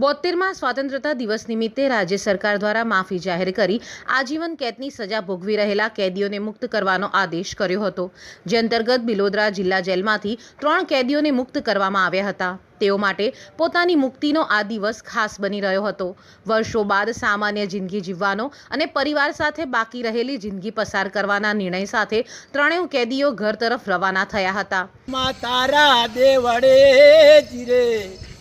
બોતેરમાં સ્વાતંત્રતા દિવસ નિમિત્તે રાજ્ય સરકાર દ્વારા માફી જાહેર કરી આજીવન કેદની સજા ભોગવી રહેલા કેદીઓને મુક્ત કરવાનો આદેશ કર્યો હતો. જે અંતર્ગત બિલોદરા જિલ્લા જેલમાંથી ત્રણ કેદીઓને મુક્ત કરવામાં આવ્યા હતા. તેઓ માટે પોતાની મુક્તિનો આ દિવસ ખાસ બની રહ્યો હતો. વર્ષો બાદ સામાન્ય જિંદગી જીવવાનો અને પરિવાર સાથે બાકી રહેલી જિંદગી પસાર કરવાના નિર્ણય સાથે ત્રણેય કેદીઓ ઘર તરફ રવાના થયા હતા. તારા દેવડે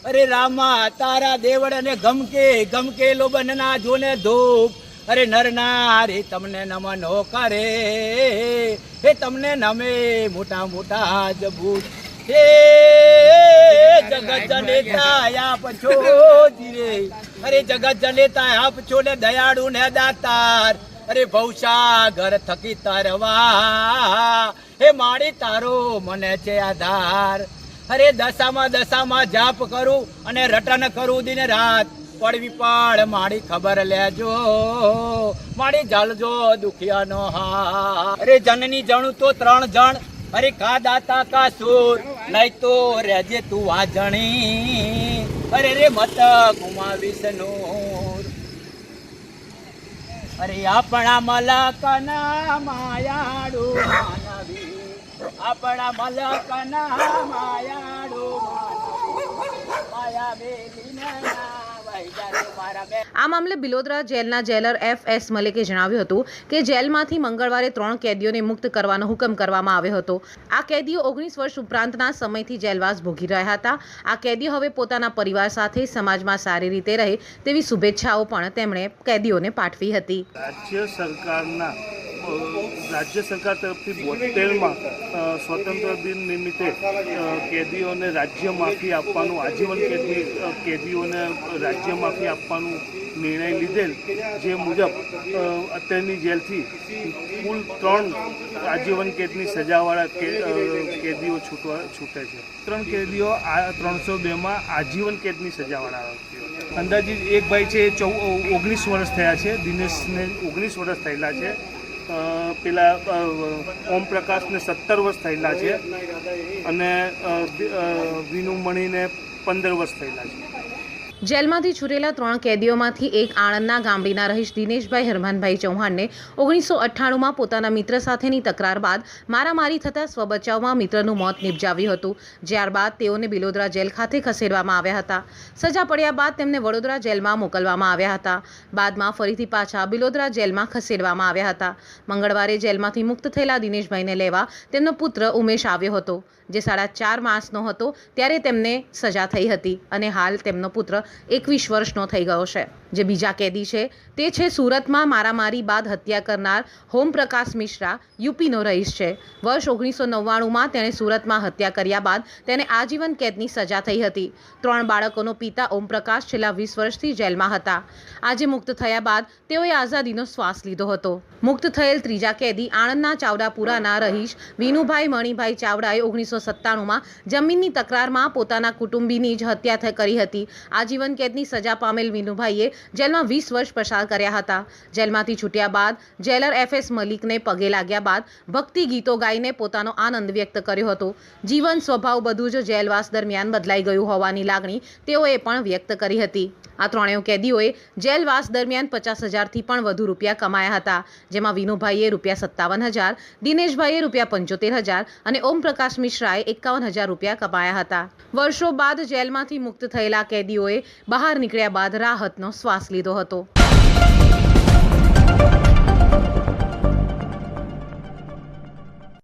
અરે રામા, તારા દેવડ અને ગમકે ગમકે લોબનના જોને ધૂપ. અરે નરના રે, તમને નમનો કરે. હે, તમને નમે મોટા મોટા જબૂત હે જગત જનેતા આપ છો જીરે અરે જગત જનેતા આપ છો ને દયાળુ ને દાતાર. અરે ભવસાગર થકી તરવા. હે માડી તારો મને છે આધાર. અરે દશામાં દશામાં જાપ કરું અને રટન કરું દિન રાત. પડવી પડ મારી ખબર લેજો. મારી જાળજો દુખિયાનો હા અરે જનની જણું તો ત્રણ જણ. અરે કા દાતા કા સુર? નહીં તો રેજે તું આ જણી. અરે રે મત ગુમાવીશ નૂર અરે આપણા મલકના માયાડુ આપણા મલકના માયાડુ માયા બેલીને ના વહી જાય મારા બે આ મામલે બિલોદરા જેલના જેલર એફ એસ મલિકે જણાવ્યું હતું કે જેલમાંથી મંગળવારે ત્રણ કેદીઓને મુક્ત કરવાનો હુકમ કરવામાં આવ્યો હતો. આ કેદીઓ ઓગણીસ વર્ષ ઉપરાંતના સમયથી જેલવાસ ભોગી રહ્યા હતા. આ કેદીઓ હવે પોતાના પરિવાર સાથે સમાજમાં સારી રીતે રહે તેવી શુભેચ્છાઓ પણ તેમણે કેદીઓને પાઠવી હતી. રાજ્ય સરકારના રાજ્ય સરકાર તરફથી બોતેરમાં સ્વતંત્ર દિન નિમિત્તે કેદીઓને રાજ્ય માફી આપવાનું, આજીવન કેદી કેદીઓને રાજ્ય માફી આપવાનું નિર્ણય લીધેલ જે મુજબ અત્યારની જેલથી કુલ ત્રણ આજીવન કેદની સજાવાળા કેદીઓ છૂટવા, છૂટે છે. ત્રણ કેદીઓ આ ત્રણસો બેમાં આજીવન કેદની સજાવાળા અંદાજિત એક ભાઈ છે એ ચૌ, ઓગણીસ વર્ષ થયા છે, દિનેશને ઓગણીસ વર્ષ થયેલા છે. પેલા ઓમ પ્રકાશને સત્તર વર્ષ થયેલા છે અને વિનુમણીને પંદર વર્ષ થયેલા છે. જેલમાંથી છૂટેલા ત્રણ કેદીઓમાંથી એક આણંદના ગામડીના રહીશ દિનેશભાઈ હરમાનભાઈ ચૌહાણને ઓગણીસો અઠ્ઠાણુંમાં પોતાના મિત્ર સાથેની તકરાર બાદ મારામારી થતાં સ્વબચાવમાં મિત્રનું મોત નિપજાવ્યું હતું. જ્યારબાદ તેઓને બિલોદરા જેલ ખાતે ખસેડવામાં આવ્યા હતા. સજા પડ્યા બાદ તેમને વડોદરા જેલમાં મોકલવામાં આવ્યા હતા. બાદમાં ફરીથી પાછા બિલોદરા જેલમાં ખસેડવામાં આવ્યા હતા. મંગળવારે જેલમાંથી મુક્ત થયેલા દિનેશભાઈને લેવા તેમનો પુત્ર ઉમેશ આવ્યો હતો. જે સાડા ચાર માસનો હતો, ત્યારે તેમને સજા થઈ હતી અને હાલ તેમનો પુત્ર એકવીસ વર્ષનો થઈ ગયો છે. જે બીજા કેદી છે, તે છે સુરતમાં મારામારી બાદ હત્યા કરનાર હોમપ્રકાશ મિશ્રા યુપીનો રહીશ છે. વર્ષ ઓગણીસો નવ્વાણુંમાં તેણે સુરતમાં હત્યા કર્યા બાદ તેને આજીવન કેદની સજા થઈ હતી. ત્રણ બાળકોનો પિતા ઓમપ્રકાશ છેલ્લા વીસ વર્ષથી જેલમાં હતા. આજે મુક્ત થયા બાદ તેઓએ આઝાદીનો શ્વાસ લીધો હતો. મુક્ત થયેલ ત્રીજા કેદી આણંદના ચાવડાપુરાના રહીશ વિનુભાઈ મણિભાઈ ચાવડાએ ઓગણીસો સત્તાણુંમાં જમીનની તકરારમાં પોતાના કુટુંબીની જ હત્યા કરી હતી. આજીવન કેદની સજા પામેલ વિનુભાઈએ જેલમાં વીસ વર્ષ પસાર કર્યા હતા. જેલમાંથી છૂટ્યા બાદ જેલર એફ એસ મલિકને પગે લાગ્યા બાદ ભક્તિ ગીતો ગાઈને પોતાનો આનંદ વ્યક્ત કર્યો હતો. જીવન સ્વભાવ બધું જ જેલવાસ દરમિયાન બદલાઈ ગયું હોવાની લાગણી તેઓએ પણ વ્યક્ત કરી હતી. આ ત્રણેય કેદીઓએ જેલવાસ દરમિયાન પચાસ હજારથી પણ વધુ રૂપિયા કમાયા હતા, જેમાં વિનુભાઈએ રૂપિયા સત્તાવન હજાર, દિનેશભાઈએ રૂપિયા પંચોતેર હજાર અને ઓમપ્રકાશ મિશ્રાએ એકાવન હજાર રૂપિયા કમાયા હતા. વર્ષો બાદ જેલમાંથી મુક્ત થયેલા કેદીઓએ બહાર નીકળ્યા બાદ રાહતનો શ્વાસ લીધો હતો.